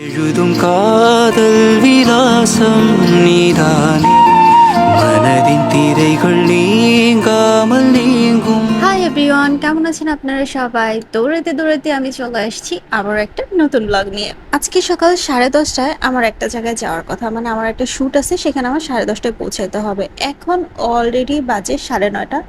எழுதும் காதல் விலாசம் நீதானே. மனதின் திரைகள் நீங்க এভরিওয়ান, কেমন আছেন আপনারা সবাই? দৌড়াতে দৌড়াতে আমি চলে আসছি আবার একটা নতুন ব্লগ নিয়ে। আজকে সকাল সাড়ে দশটায় আমার একটা জায়গায় যাওয়ার কথা মানে আমার একটা শ্যুট আছে, সেখানে আমার সাড়ে দশটায় পৌঁছাতে হবে। এখন অলরেডি বাজে সাড়ে নয়টা।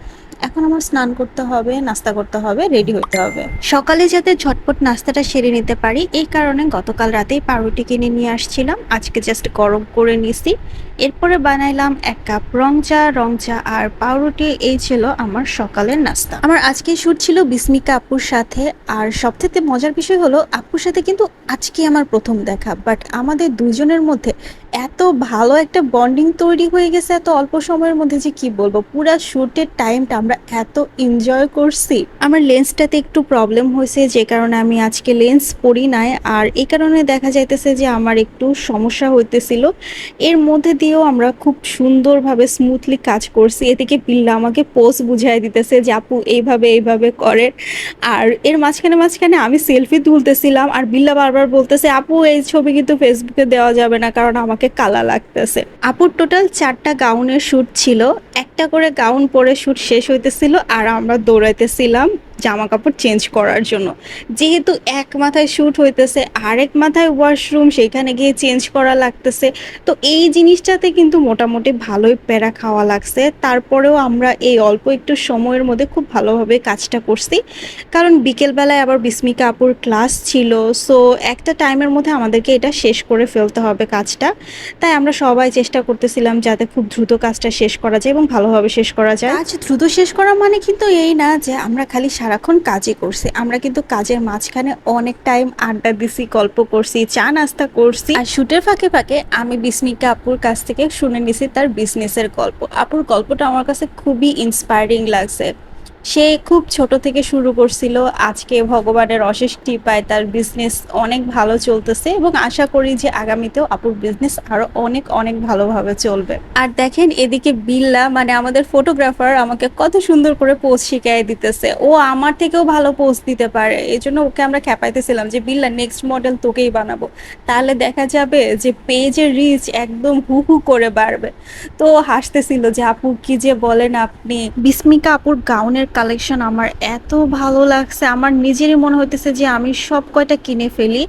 এখন আমার স্নান করতে হবে, নাস্তা করতে হবে রেডি হতে হবে। সকালে যাতে ঝটপট নাস্তাটা সেরে নিতে পারি, এই কারণে গতকাল রাতেই পাউরুটি কিনে নিয়ে আসছিলাম। আজকে জাস্ট গরম করে নিছি। এরপরে বানাইলাম এক কাপ রং চা রং চা আর পাউরুটি, এই ছিল আমার সকালের নাস্তা। আমার আজকে শুট ছিল বিস্মিকা আপুর সাথে। আর সবথেকে মজার বিষয় হলো, আপুর সাথে কিন্তু আজকে আমার প্রথম দেখা। বাট আমাদের দুজনের মধ্যে এত ভালো একটা বন্ডিং তৈরি হয়ে গেছে এত অল্প সময়ের মধ্যে যে কি বলব? পুরা শুটের টাইমটা আমরা এত এনজয় করছি। আমার লেন্সটাতে একটু প্রবলেম হয়েছে, যে কারণে আমি আজকে লেন্স পরি নাই। আর এই কারণে দেখা যাইতেছে যে আমার একটু সমস্যা হইতেছিল। এর মধ্যে দিয়েও আমরা খুব সুন্দরভাবে স্মুথলি কাজ করছি। এদিকে পিল্লা আমাকে পোস্ট বুঝাই দিতেছে যে, আপু, এইভাবে এইভাবে করে। আর এর মাঝখানে মাঝখানে আমি সেলফি তুলতেছিলাম। আর বিল্লা বারবার বলতেছে, আপু, এই ছবি কিন্তু ফেসবুকে দেওয়া যাবে না, কারণ আমাকে কালা লাগতেছে। আপুর টোটাল চারটা গাউনের শ্যুট ছিল। একটা করে গাউন পরে শ্যুট শেষ হইতেছিল আর আমরা দৌড়াইতেছিলাম। জামা কাপড় চেঞ্জ করার জন্য। যেহেতু এক মাথায় শ্যুট হইতেছে, আরেক মাথায় ওয়াশরুম সেখানে গিয়ে চেঞ্জ করা লাগতেছে। তো এই জিনিসটাতে কিন্তু মোটামুটি ভালোই প্যারা খাওয়া লাগছে। তারপরেও আমরা এই অল্প একটু সময়ের মধ্যে খুব ভালোভাবে কাজটা করছি। কারণ বিকেলবেলায় আবার বিস্মিকা আপুর ক্লাস ছিল সো একটা টাইমের মধ্যে আমাদেরকে এটা শেষ করে ফেলতে হবে কাজটা। তাই আমরা সবাই চেষ্টা করতেছিলাম যাতে খুব দ্রুত কাজটা শেষ করা যায় এবং ভালোভাবে শেষ করা যায়। কাজ দ্রুত শেষ করা মানে কিন্তু এই না যে আমরা খালি সারাক্ষণ কাজই করছি। আমরা কিন্তু কাজের মাঝখানে অনেক টাইম আড্ডা দিছি, গল্প করছি, চা নাস্তা করছি। আর শুটের ফাঁকে ফাঁকে আমি বিস্মিকা আপুর কাছ থেকে শুনে নিছি তার বিজনেসের গল্প। আপুর গল্পটা আমার কাছে খুবই ইন্সপায়ারিং লাগছে। সে খুব ছোট থেকে শুরু করছিল। আজকে ভগবানের অশেষ কৃপায় তার বিজনেস অনেক ভালো চলতেছে এবং আশা করি যে আগামীতেও আপুর বিজনেস আরও অনেক অনেক ভালোভাবে চলবে। আর দেখেন এদিকে বিল্লা মানে আমাদের ফটোগ্রাফার আমাকে কত সুন্দর করে পোজ শিখিয়ে দিতেছে। ও আমার থেকেও ভালো পোজ দিতে পারে। এই জন্য ওকে আমরা খেপাইতেছিলাম যে, বিল্লা নেক্সট মডেল তোকেই বানাবো। তাহলে দেখা যাবে যে পেজের রিচ একদম হু হু করে বাড়বে। তো হাসতেছিল যে, আপু, কি যে বলেন আপনি? বিস্মিকা আপুর গাউনের কালেকশন আমার এত ভালো লাগছে। আমার নিজেরই মনে হইতেছে যে আমি সব কয়টা কিনে ফেলি।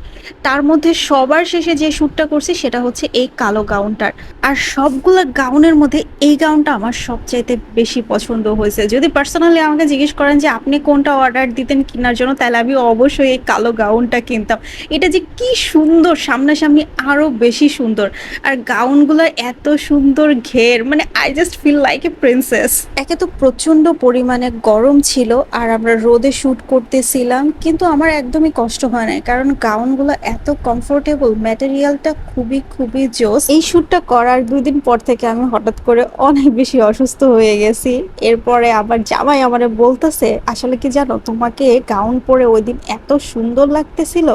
তার মধ্যে সবার শেষে যে শ্যুটটা করছি সেটা হচ্ছে এই কালো গাউনটার। আর সবগুলো গাউনের মধ্যে এই গাউনটা আমার সবচাইতে বেশি পছন্দ হয়েছে। যদি পার্সোনালি আমাকে জিজ্ঞেস করেন যে আপনি কোনটা অর্ডার দিতেন কেনার জন্য, তাহলে আমি অবশ্যই এই কালো গাউনটা কিনতাম। এটা যে কি সুন্দর, সামনাসামনি আরও বেশি সুন্দর। আর গাউনগুলো এত সুন্দর ঘের মানে I just feel like a princess একে তো প্রচণ্ড পরিমাণে গরম ছিল আর আমরা রোদে শ্যুট করতেছিলাম, কিন্তু আমার একদমই কষ্ট হয় না কারণ গাউনগুলো এত কমফোর্টেবল ম্যাটেরিয়ালটা খুবই খুবই জোস। এই শ্যুটটা করার দুদিন পর থেকে আমি হঠাৎ করে অনেক বেশি অসুস্থ হয়ে গেছি। এরপরে আবার জামাই আমার বলতেছে, আসলে কি জানো, তোমাকে গাউন পরে ওই দিন এত সুন্দর লাগতেছিল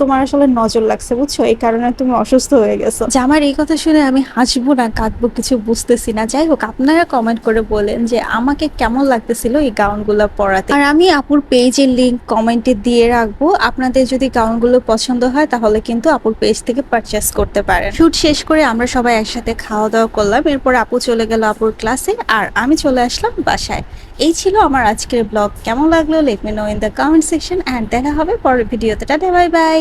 তোমার আসলে নজর লাগছে, বুঝছ? এই কারণে তুমি অসুস্থ হয়ে গেছো। জামার এই কথা শুনে আমি হাসবো না, কাঁদবো, কিছু বুঝতেছি না। যাই হোক, আপনারা কমেন্ট করে বলেন যে আমাকে কেমন লাগতেছিল এই গাউনগুলো পরাতে। আর আমি আপুর পেজের লিংক কমেন্টে দিয়ে রাখব। আপনাদের যদি গাউনগুলো পছন্দ হয়, তাহলে কিন্তু আপুর পেজ থেকে পারচেস করতে পারেন। শুট শেষ করে আমরা সবাই একসাথে খাওয়া দাওয়া করলাম। এরপর আপু চলে গেল আপুর ক্লাসে আর আমি চলে আসলাম বাসায়। এই ছিল আমার আজকের ব্লগ কেমন লাগল? Let me know in the comment section and দেখা হবে পরের ভিডিওতে টাটা বাই বাই